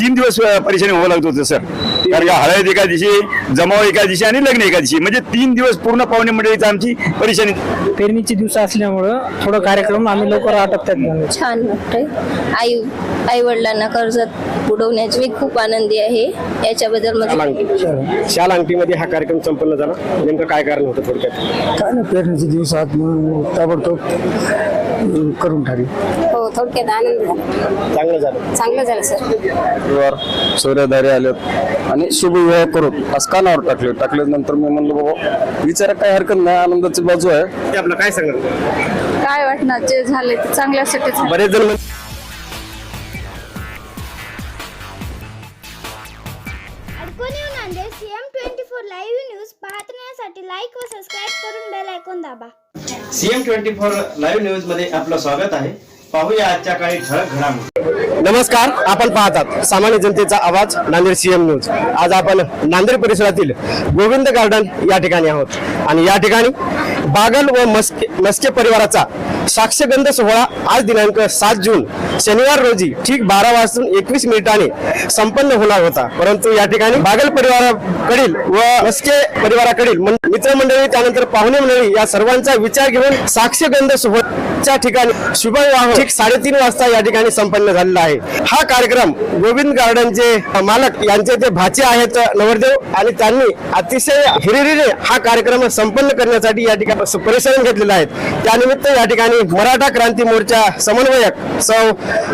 तीन दिवस परेशानी व्हावं लागत होतं सर. कारण का हळद एका दिवशी जमाव एका दिवशी आणि लग्न एका दिवशी. म्हणजे तीन दिवस पूर्ण पाहुणे मंडळीची आमची परेशानी. पेरणीचे दिवस असल्यामुळं थोडं कार्यक्रम आम्ही लवकर आटपतात. छान वाटतंय. आई आई वडिलांना कर्जात बुडवण्याची मी खूप आनंदी आहे. याच्याबद्दल मला अंगठी. शाल अंगठीमध्ये हा कार्यक्रम संपन्न झाला. नेमकं काय कारण होतं थोडक्यात? काय नाही पेरणीचे दिवसात मग ताबडतोब अं, करून टाकली हो थोडक्यात आनंद झाला. चांगलं झालं. चांगलं झालं सर. सूर्यधारी आलेत आणि शुभविवाह करू असं कानावर टाकले? टाकल्यानंतर मी म्हणलं बाबा विचारा काय हरकत नाही आनंदाची बाजू आहे. ते आपलं काय सांगत काय वाटणार? जे झाले ते चांगल्यासाठीच. बरेच जण म्हण- सीएम ट्वेंटी फोर लाईव्ह न्यूजमध्ये आपलं स्वागत आहे. पाहूया आजच्या काही ठळक घडामोडी. नमस्कार आपण पाहतात सामान्य जनतेचा आवाज नांदेड सीएम न्यूज आज आपण नांदेड परिसरातील गोविंद गार्डन या ठिकाणी आहोत. आणि या ठिकाणी बागल व मस्के मस्के परिवाराचा साक्षगंध सोहळा आज दिनांक सात जून शनिवार रोजी ठीक बारा वाजून एकवीस मिनिटांनी संपन्न होणार होता. परंतु या ठिकाणी बागल परिवाराकडील व मस्के परिवाराकडील मित्रमंडळी त्यानंतर पाहुणे मंडळी या सर्वांचा विचार घेऊन साक्षगंध सोहळ्याच्या ठिकाणी शुभ ठीक साडेतीन वाजता या ठिकाणी संपन्न झालेला आहे. हा कार्यक्रम गोविंद गार्डनचे मालक यांचे ते भाचे आहेत नवरदेव आणि त्यांनी अतिशय हिरिरीने हा कार्यक्रम संपन्न करण्यासाठी या ठिकाणी परिश्रम घेतलेले आहेत त्यानिमित्त या ठिकाणी मराठा क्रांती मोर्चा समन्वयक सौ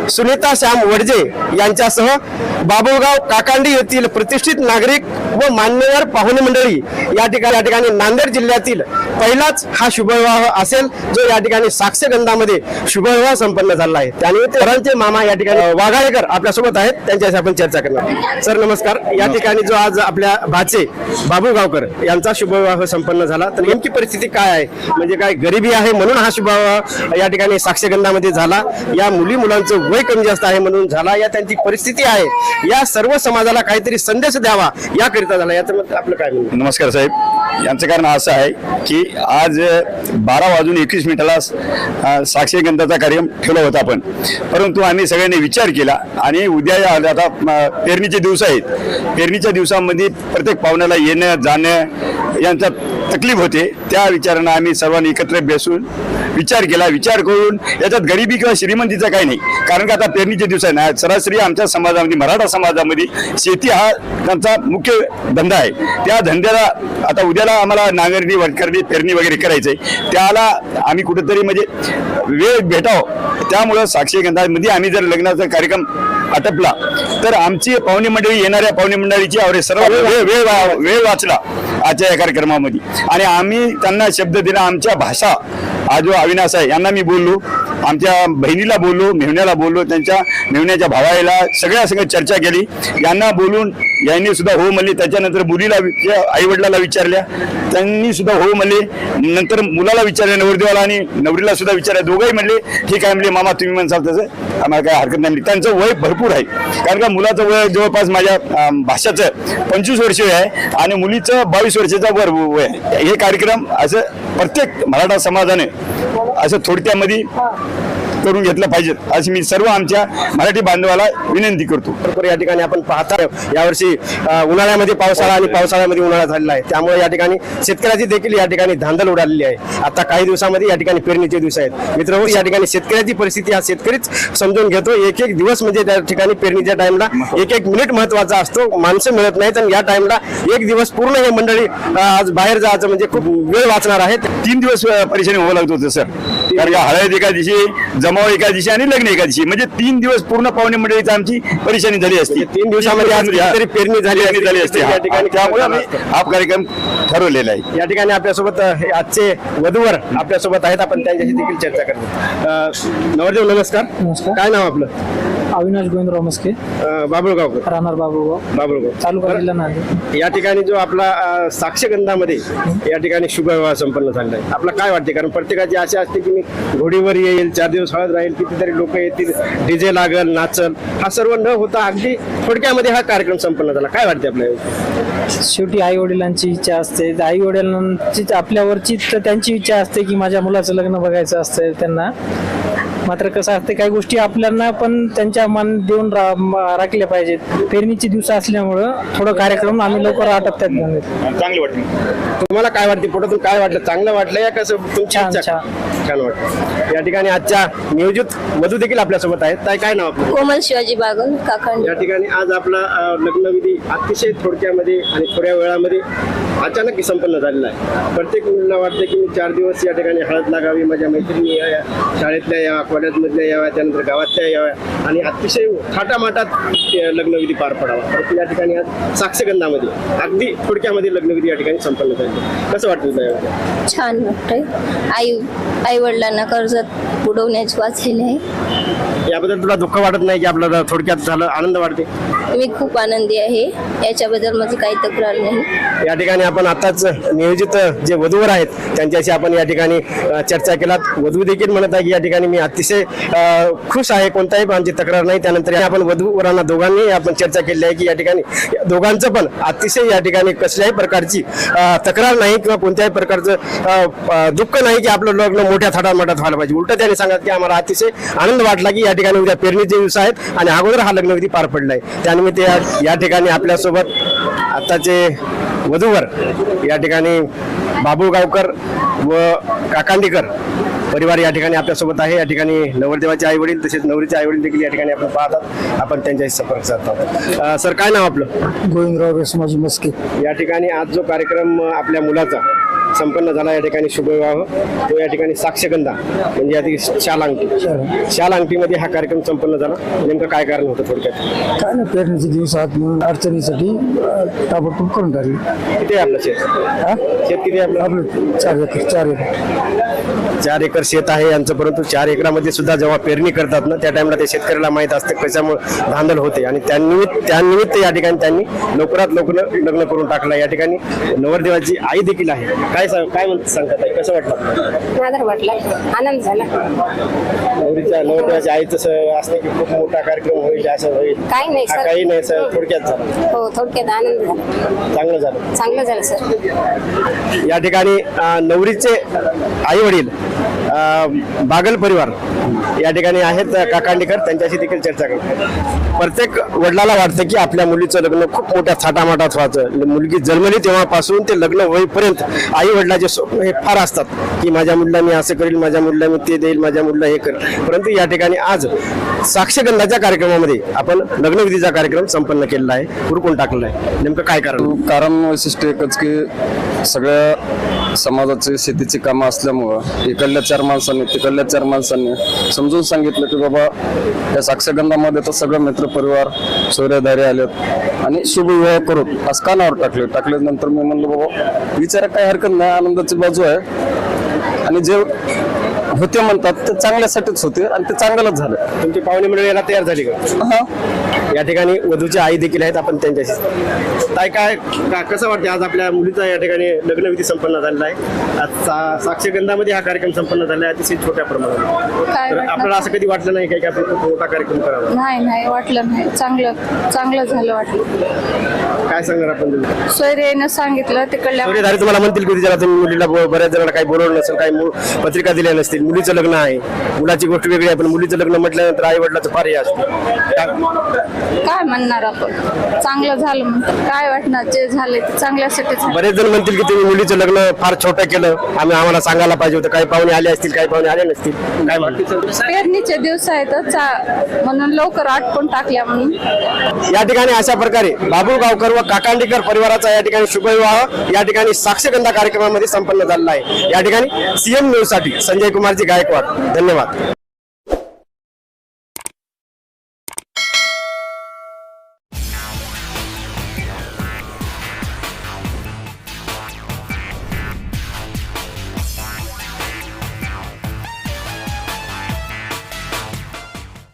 सुनीता श्याम वडजे यांच्यासह बाबुळगाव काकांडी येथील प्रतिष्ठित नागरिक व मान्यवर पाहुणे मंडळी या ठिकाणी या ठिकाणी नांदेड जिल्ह्यातील पहिलाच हा शुभविवाह असेल जो या ठिकाणी साक्षगंधामध्ये शुभविवाह संपन्न झाला आहे. त्यानिमित्त मामा या ठिकाणी वाघाळेकर आपल्यासोबत आहेत. त्यांच्याशी आपण चर्चा करणार सर नमस्कार. या ठिकाणी जो आज आपल्या भाचे बाबू गावकर यांचा शुभविवाह संपन्न झाला. तर नेमकी परिस्थिती काय आहे? म्हणजे काय गरिबी आहे म्हणून हा शुभविवाह या ठिकाणी साक्षगंधामध्ये झाला. या मुली मुलांचं वय कमी जास्त आहे म्हणून झाला. या त्यांची परिस्थिती आहे. या सर्व समाजाला काहीतरी संदेश द्यावा याकरिता झाला. याचं आपलं काय नमस्कार साहेब. यांचं कारण असं आहे की आज बारा वाजून एकवीस मिनिटाला साक्षीगंधाचा कार्यक्रम ठेवला होता आपण. परंतु आम्ही सगळ्यांनी विचार केला आणि उद्या या- आता पेरणीचे दिवस आहेत. पेरणीच्या दिवसामध्ये प्रत्येक पाहुण्याला येणं जाणं यांचा तकलीफ होते त्या विचारानं आम्ही सर्वांनी एकत्र बसून विचार केला विचार करून याच्यात गरिबी किंवा श्रीमंतीचा काही नाही. कारण का आता पेरणीचे दिवस आहे ना सरासरी आमच्या समाजामध्ये मराठा समाजामध्ये शेती हा त्यांचा मुख्य धंदा आहे. त्या धंद्याला आता उद्याला आम्हाला नांगरणी वडकरणी पेरणी वगैरे करायचंय. त्याला आम्ही कुठेतरी म्हणजे वेळ भेटावं. त्यामुळं साक्षी गंधामध्ये आम्ही जर लग्नाचा कार्यक्रम आटपला तर आमची पाहुणे मंडळी येणाऱ्या पाहुणे मंडळीची आवरे सर्व वेळ वेळ वा- वेळ वाचला. आजच्या या कार्यक्रमामध्ये. आणि आम्ही त्यांना शब्द दिला आमच्या भाषा आजो अविनाश आहे यांना मी बोललो. आमच्या बहिणीला बोललो मेहण्याला बोललो त्यांच्या मेहण्याच्या भावाला सगळ्या संग चर्चा केली. यांना बोलून यांनी सुद्धा हो म्हणले. त्याच्यानंतर मुलीला आई वडिलाला विचारल्या त्यांनी सुद्धा हो म्हणले. नंतर मुलाला विचारले नवरदेवाला आणि नवरीला सुद्धा विचारलं दोघंही म्हणले ठीक आहे म्हणले मामा तुम्ही म्हणसाल तसं. आम्हाला काय हरकत नाही. त्यांचं वय भरपूर आहे. कारण का मुलाचं वय जवळपास माझ्या भाषाचं पंचवीस वर्ष आहे आणि मुलीचं बावीस वर्षाचा वर वय आहे. हे कार्यक्रम असं प्रत्येक मराठा समाजाने असं थोडक्यामध्ये करून घेतलं पाहिजे. अशी मी सर्व आमच्या मराठी बांधवाला विनंती करतो. बरोबर या ठिकाणी आपण पाहता यावर्षी उन्हाळ्यामध्ये पावसाळा आणि पावसाळ्यामध्ये उन्हाळा झालेला आहे. त्यामुळे या ठिकाणी शेतकऱ्याची देखील या ठिकाणी धांदल उडालेली आहे. आता काही दिवसामध्ये या ठिकाणी पेरणीचे दिवस आहेत. मित्र या ठिकाणी शेतकऱ्याची परिस्थिती हा शेतकरीच समजून घेतो. एक एक दिवस म्हणजे त्या ठिकाणी पेरणीच्या टाइमला एक एक मिनिट महत्त्वाचा असतो. माणसं मिळत नाहीत आणि या टाइमला एक दिवस पूर्ण हे मंडळी आज बाहेर जायचं म्हणजे खूप वेळ वाचणार आहेत. तीन दिवस परेशानी व्हावं लागत होतं सर कारण का हळद एका दिवशी जमाव एका दिवशी आणि लग्न एका दिवशी म्हणजे तीन दिवस पूर्ण पाहुणे मंडळीची आमची परेशानी झाली असती. म्हणजे तीन दिवसामध्ये पेरणी झाली असती. पेरणी झाली असती. या हा. ठिकाणी त्यामुळे आम्ही हा कार्यक्रम ठरवलेला आहे. या ठिकाणी आपल्यासोबत हे आजचे वधूवर आपल्यासोबत आहेत. आपण त्यांच्याशी देखील चर्चा करतो नवरदेव नमस्कार. नमस्कार. काय नाव आपलं? अविनाश गोविंदराव मस्के. अ, बाबुळगावकर. राहणार बाबूगाव बाबुळगाव. तालुका जिल्हा नांदेड. या ठिकाणी जो आपला अ, साक्षगंधामध्ये या ठिकाणी शुभविवाह संपन्न झालेला आहे. आपला काय वाटते? कारण प्रत्येकाची आशा असते की मी घोडीवर येईल चार दिवस हळद राहील कितीतरी लोक येतील डीजे लागल नाचल. हा सर्व न होता अगदी थोडक्यामध्ये हा कार्यक्रम संपन्न झाला. काय वाटते आपल्याला शेवटी आई वडिलांची इच्छा असते. आई वडिलांची आपल्यावरची तर त्यांची इच्छा असते की माझ्या मुलाचं लग्न बघायचं असतं त्यांना. मात्र कसं असते काही गोष्टी आपल्याला पण त्यांच्या मान देऊन राखल्या पाहिजेत. पेरणीचे दिवस असल्यामुळं थोडं कार्यक्रम आम्ही लवकर आटपतात. चांगली वाटली. तुम्हाला काय वाटते? पोटातून काय वाटलं? चांगलं वाटलं या कसं? तुमची छान, इच्छा? छान. वाटलं. या ठिकाणी आजच्या नियोजित मधू देखील आपल्यासोबत आहेत. काय काय नाव आपलं? कोमल शिवाजी बागल काकांनी या ठिकाणी आज आपला अ, लग्नविधी अतिशय थोडक्यामध्ये आणि थोड्या वेळामध्ये अचानक संपन्न झालेला आहे. प्रत्येक मुलीला वाटतं की मी चार दिवस या ठिकाणी हळद लागावी. माझ्या मैत्रिणी याव्या शाळेतल्या याव्या कॉलेजमधल्या याव्या त्यानंतर गावातल्या याव्या आणि अतिशय थाटामाटात लग्नविधी पार पडावा. परंतु या ठिकाणी आज साक्षगंधामध्ये अगदी थोडक्यामध्ये लग्नविधी या ठिकाणी संपन्न झाली. कसं वाटतं छान वाटतंय. आई आई वडिलांना कर्जात बुडवण्याची वाचलेले आहे. याबद्दल तुला दुःख वाटत नाही की आपल्याला थोडक्यात झालं आनंद वाटते? मी खूप आनंदी आहे. याच्याबद्दल माझी काही तक्रार नाही. या ठिकाणी आपण आताच नियोजित जे वधूवर आहेत त्यांच्याशी आपण या ठिकाणी चर्चा केलात. वधू देखील म्हणत आहे की या ठिकाणी मी अतिशय खुश आहे. कोणताही आमची तक्रार नाही. त्यानंतर आपण वधूवरांना दोघांनी आपण चर्चा केली आहे की या ठिकाणी दोघांचं पण अतिशय या ठिकाणी कसल्याही प्रकारची तक्रार नाही किंवा कोणत्याही प्रकारचं दुःख नाही की आपलं लग्न मोठ्या थाटामाटात व्हायला पाहिजे. उलट त्यांनी सांगत की आम्हाला अतिशय आनंद वाटला की या ठिकाणी उद्या पेरणीचे दिवस आहेत आणि अगोदर हा लग्नविधी पार पडलाय. त्यानिमित्त या- ठिकाणी आपल्यासोबत आताचे वधूवर या ठिकाणी बाबू गावकर व काकांडीकर परिवार या ठिकाणी आपल्यासोबत आहे. या ठिकाणी नवरदेवाचे आई वडील तसेच नवरीचे आई वडील देखील या ठिकाणी आपण पाहतात. आपण त्यांच्याशी संपर्क साधतो अं, सर काय नाव आपलं? गोविंदराव रेसमाजी मस्के. या ठिकाणी आज जो कार्यक्रम आपल्या मुलाचा संपन्न झाला या ठिकाणी शुभविवाह तो या ठिकाणी साक्षगंधा म्हणजे या ठिकाणी शाल अंगठी शाल अंगठीमध्ये हा कार्यक्रम संपन्न झाला. नेमकं काय कारण होतं थोडक्यात? काय ना पेरणीचे दिवस आहात म्हणून अडचणीसाठी ताबडतोब करून टाकली. किती आहे आपलं शेत? शेत किती आहे आपलं? आपलं चार एकर चार एकर. चार एकर शेत आहे यांचं परंतु चार एकरामध्ये सुद्धा जेव्हा पेरणी करतात ना त्या टाइमला ते शेतकऱ्याला माहीत असते कशामुळे धांदल होते. आणि त्यानिमित्त त्यानिमित्त या ठिकाणी त्यांनी लवकरात लवकर लग्न करून टाकलं. या ठिकाणी नवरदेवाची आई देखील आहे. काय सांग काय म्हणत सांगतात कसं वाटलं? आधार वाटला आनंद झाला. नवरीच्या नवरदेवाची आई तसं असलं की खूप मोठा कार्यक्रम होईल असं होईल. काही नाही हा, सर. काही नाही सर. थोडक्यात झालं. हो थोडक्यात आनंद झाला. चांगलं झालं. चांगलं झालं सर. या ठिकाणी अ, नवरीचे आई वडील बागल परिवार या ठिकाणी आहेत काकांडीकर त्यांच्याशी देखील चर्चा करू प्रत्येक वडिलाला वाटतं की आपल्या मुलीचं लग्न खूप मोठ्या थाटामाटात व्हायचं. मुलगी जन्मली तेव्हापासून ते लग्न होईपर्यंत आई वडिलाचे स्वप्न हे फार असतात की माझ्या मुलीला मी असं करील माझ्या मुलीला मी ते देईल माझ्या मुलीला हे करेल. परंतु या ठिकाणी आज साक्षगंधाच्या कार्यक्रमामध्ये आपण लग्नविधीचा कार्यक्रम संपन्न केलेला आहे. हुरकून टाकलेला आहे. नेमकं काय कारण? कारण वैशिष्ट्य एकच की सगळ्या समाजाचे शेतीची कामं असल्यामुळं इकडल्या चार माणसांनी तिकडल्या चार माणसांनी समजून सांगितलं की बाबा या साक्षगंधामध्ये तर सगळं मित्रपरिवार सोयरेदारी आलेत. आणि शुभविवाह करू असं कानावर टाकले. टाकल्यानंतर मी म्हणलं बाबा विचारा काही हरकत नाही आनंदाची बाजू आहे. आणि जे होते म्हणतात ते चांगल्यासाठीच होते आणि ते चांगलंच झालं. तुमची पाहुणे मंडळी तयार झाली का? हा. या ठिकाणी वधूची आई देखील आहेत आपण त्यांच्याशी काय काय का- कसं वाटते आज आपल्या मुलीचा या ठिकाणी लग्नविधी संपन्न झालेला आहे? आज सा- साक्षगंधामध्ये हा कार्यक्रम संपन्न झाला आहे अतिशय छोट्या प्रमाणात. काय तर? आपल्याला असं कधी वाटलं नाही काय की आपण खूप मोठा कार्यक्रम करावा? नाही नाही वाटलं नाही. चांगलं चांगलं झालं वाटलं. काय सांगणार आपण सोयरेनं सांगितलं तिकडल्या तुम्हाला म्हणतील की ज्याला तुम्ही मुलीला ब- बऱ्याच जणांना काही बोलवलं नसेल काही मु- पत्रिका दिल्या नसतील. मुलीचं लग्न आहे. मुलाची गोष्ट वेगळी आहे पण मुलीचं लग्न म्हटल्यानंतर आई वडिलाचं फार हे असते. काय- म्हणणार आपण? चांगलं झालं म्हणतात. काय वाटणार? जे झाले ते चांगल्यासाठी झालं. बरेच जण म्हणतील की तुम्ही मुलीचं लग्न फार छोटं केलं. आम्ही आम्हाला सांगायला पाहिजे होतं. काही पाहुणे आले असतील काही पाहुणे आले नसतील. काय वाटतं? पेरणीचे दिवस आहेत चा- म्हणून लवकर आटकून टाकल्या म्हणून. या ठिकाणी अशा प्रकारे बाबू गावकर व काकांडीकर परिवाराचा या ठिकाणी शुभविवाह या ठिकाणी साक्षगंधा कार्यक्रमामध्ये संपन्न झालेला आहे. या ठिकाणी सीएम न्यूजसाठी संजय कुमारजी गायकवाड. धन्यवाद.